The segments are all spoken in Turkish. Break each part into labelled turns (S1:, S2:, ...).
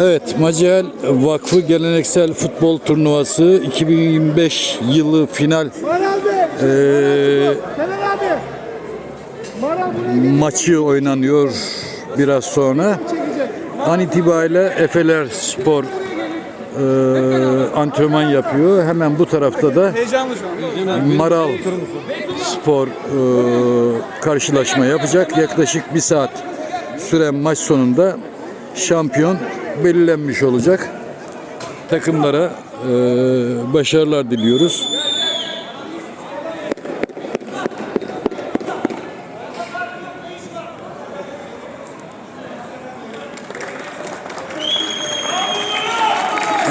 S1: Evet, Maciel Vakfı Geleneksel Futbol Turnuvası 2025 yılı final
S2: gelecek.
S1: maçı oynanıyor biraz sonra. An itibariyle Efeler Spor eee, antrenman yapıyor. Hemen bu tarafta da
S3: Heyecanlı şu an.
S1: Maral Spor eee, karşılaşma yapacak. Yaklaşık bir saat süren maç sonunda şampiyon belirlenmiş olacak. Takımlara eee, başarılar diliyoruz.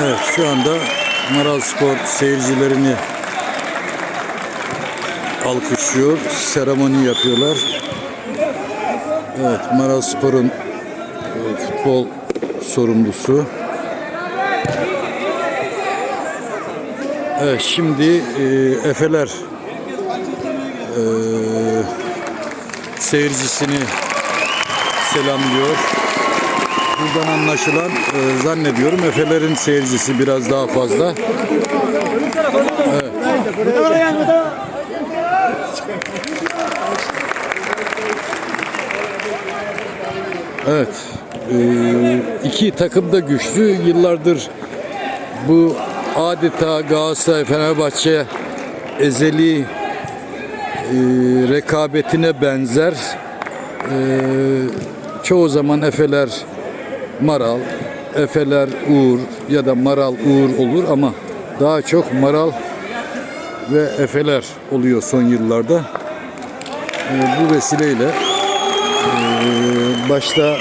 S1: Evet şu anda Maral Spor seyircilerini alkışlıyor, seremoni yapıyorlar. Evet, Maral Spor'un e, futbol sorumlusu. Evet, şimdi e, Efeler e, seyircisini selamlıyor. Buradan anlaşılan e, zannediyorum Efelerin seyircisi biraz daha fazla. Evet. Ee, iki takım da güçlü. Yıllardır bu adeta Galatasaray Fenerbahçe ezeli e, rekabetine benzer. Ee, çoğu zaman Efeler Maral, Efeler Uğur ya da Maral Uğur olur ama daha çok Maral ve Efeler oluyor son yıllarda. Ee, bu vesileyle ee, başta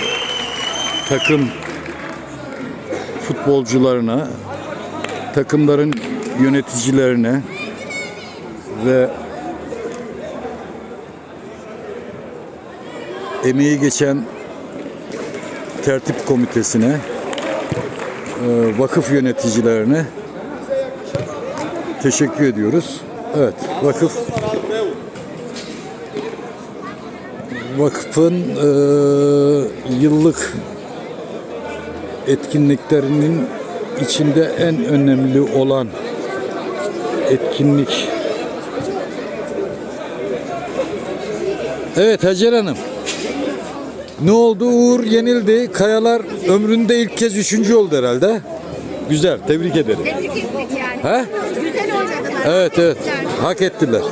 S1: takım futbolcularına, takımların yöneticilerine ve emeği geçen tertip komitesine, e, vakıf yöneticilerine teşekkür ediyoruz. Evet, vakıf Vakfın e, yıllık etkinliklerinin içinde en önemli olan etkinlik. Evet Hacer Hanım. Ne oldu? Uğur yenildi. Kayalar ömründe ilk kez üçüncü oldu herhalde. Güzel. Tebrik ederim.
S4: Tebrik ettik yani.
S1: He?
S4: Güzel oynadılar.
S1: Evet evet. Hak ettiler.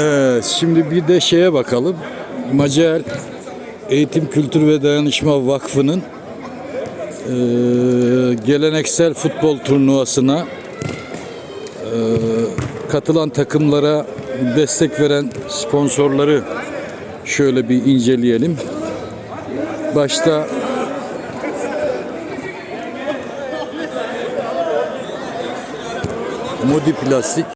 S1: Evet, şimdi bir de şeye bakalım. Macar Eğitim Kültür ve Dayanışma Vakfı'nın eee, geleneksel futbol turnuvasına eee, katılan takımlara destek veren sponsorları şöyle bir inceleyelim. Başta Modi Plastik